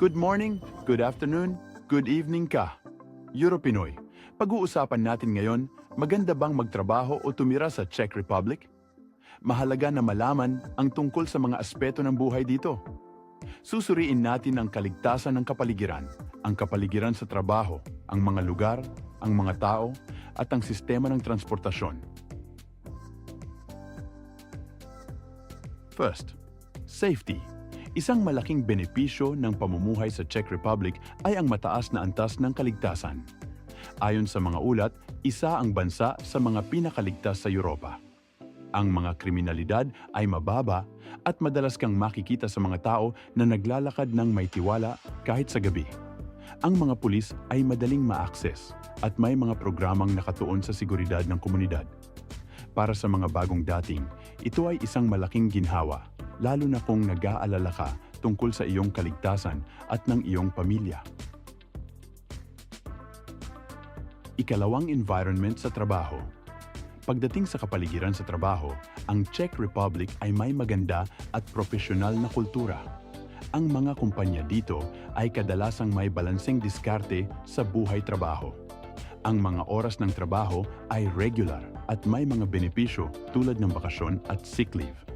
Good morning, good afternoon, good evening ka. Europinoy, pag-uusapan natin ngayon, maganda bang magtrabaho o tumira sa Czech Republic? Mahalaga na malaman ang tungkol sa mga aspeto ng buhay dito. Susuriin natin ang kaligtasan ng kapaligiran, ang kapaligiran sa trabaho, ang mga lugar, ang mga tao, at ang sistema ng transportasyon. First, safety. Isang malaking benepisyo ng pamumuhay sa Czech Republic ay ang mataas na antas ng kaligtasan. Ayon sa mga ulat, isa ang bansa sa mga pinakaligtas sa Europa. Ang mga kriminalidad ay mababa at madalas kang makikita sa mga tao na naglalakad ng may tiwala kahit sa gabi. Ang mga pulis ay madaling ma-access at may mga programang nakatuon sa seguridad ng komunidad. Para sa mga bagong dating, ito ay isang malaking ginhawa, lalo na kung nag-aalala ka tungkol sa iyong kaligtasan at ng iyong pamilya. Ikalawang environment sa trabaho. Pagdating sa kapaligiran sa trabaho, ang Czech Republic ay may maganda at profesional na kultura. Ang mga kumpanya dito ay kadalasang may balanseng diskarte sa buhay-trabaho. Ang mga oras ng trabaho ay regular at may mga benepisyo tulad ng bakasyon at sick leave.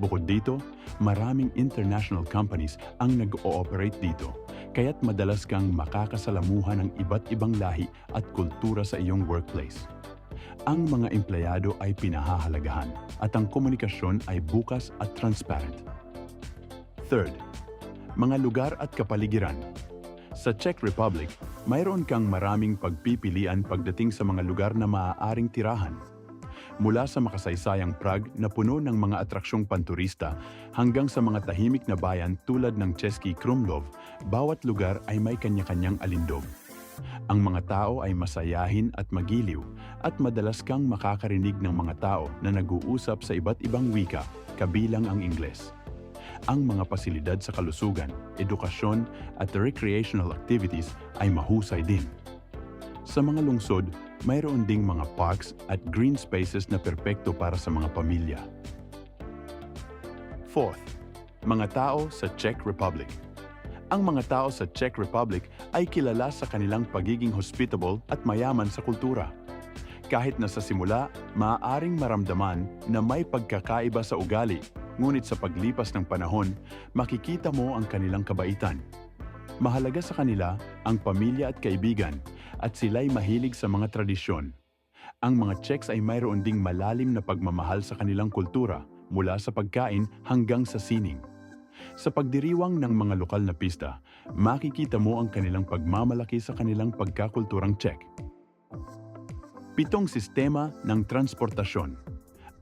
Bukod dito, maraming international companies ang nag-ooperate dito, kaya't madalas kang makakasalamuha ng iba't ibang lahi at kultura sa iyong workplace. Ang mga empleyado ay pinahahalagahan at ang komunikasyon ay bukas at transparent. Third, mga lugar at kapaligiran. Sa Czech Republic, mayroon kang maraming pagpipilian pagdating sa mga lugar na maaaring tirahan. Mula sa makasaysayang Prague na puno ng mga atraksyong panturista hanggang sa mga tahimik na bayan tulad ng Český Krumlov, bawat lugar ay may kanya-kanyang alindog. Ang mga tao ay masayahin at magiliw at madalas kang makakarinig ng mga tao na nag-uusap sa iba't ibang wika, kabilang ang Ingles ang mga pasilidad sa kalusugan, edukasyon at recreational activities ay mahusay din. Sa mga lungsod, mayroon ding mga parks at green spaces na perpekto para sa mga pamilya. Fourth, mga tao sa Czech Republic. Ang mga tao sa Czech Republic ay kilala sa kanilang pagiging hospitable at mayaman sa kultura. Kahit na sa simula, maaaring maramdaman na may pagkakaiba sa ugali ngunit sa paglipas ng panahon, makikita mo ang kanilang kabaitan. Mahalaga sa kanila ang pamilya at kaibigan at sila'y mahilig sa mga tradisyon. Ang mga Czechs ay mayroon ding malalim na pagmamahal sa kanilang kultura mula sa pagkain hanggang sa sining. Sa pagdiriwang ng mga lokal na pista, makikita mo ang kanilang pagmamalaki sa kanilang pagkakulturang Czech. Pitong sistema ng transportasyon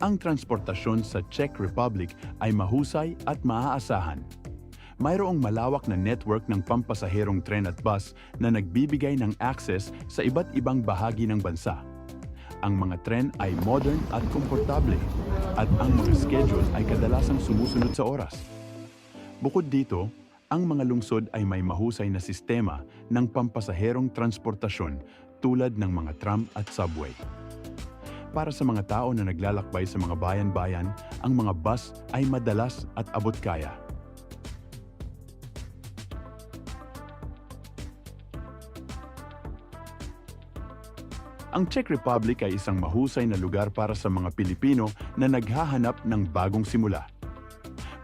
ang transportasyon sa Czech Republic ay mahusay at maaasahan. Mayroong malawak na network ng pampasaherong tren at bus na nagbibigay ng access sa iba't ibang bahagi ng bansa. Ang mga tren ay modern at komportable at ang mga schedule ay kadalasang sumusunod sa oras. Bukod dito, ang mga lungsod ay may mahusay na sistema ng pampasaherong transportasyon tulad ng mga tram at subway. Para sa mga tao na naglalakbay sa mga bayan-bayan, ang mga bus ay madalas at abot kaya. Ang Czech Republic ay isang mahusay na lugar para sa mga Pilipino na naghahanap ng bagong simula.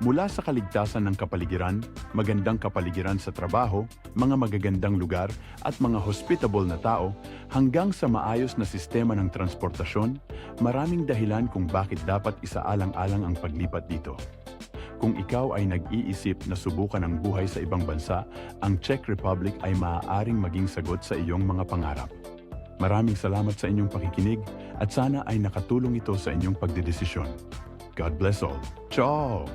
Mula sa kaligtasan ng kapaligiran, magandang kapaligiran sa trabaho, mga magagandang lugar at mga hospitable na tao, hanggang sa maayos na sistema ng transportasyon, maraming dahilan kung bakit dapat isaalang-alang ang paglipat dito. Kung ikaw ay nag-iisip na subukan ang buhay sa ibang bansa, ang Czech Republic ay maaaring maging sagot sa iyong mga pangarap. Maraming salamat sa inyong pakikinig at sana ay nakatulong ito sa inyong pagdedesisyon. God bless all. Ciao!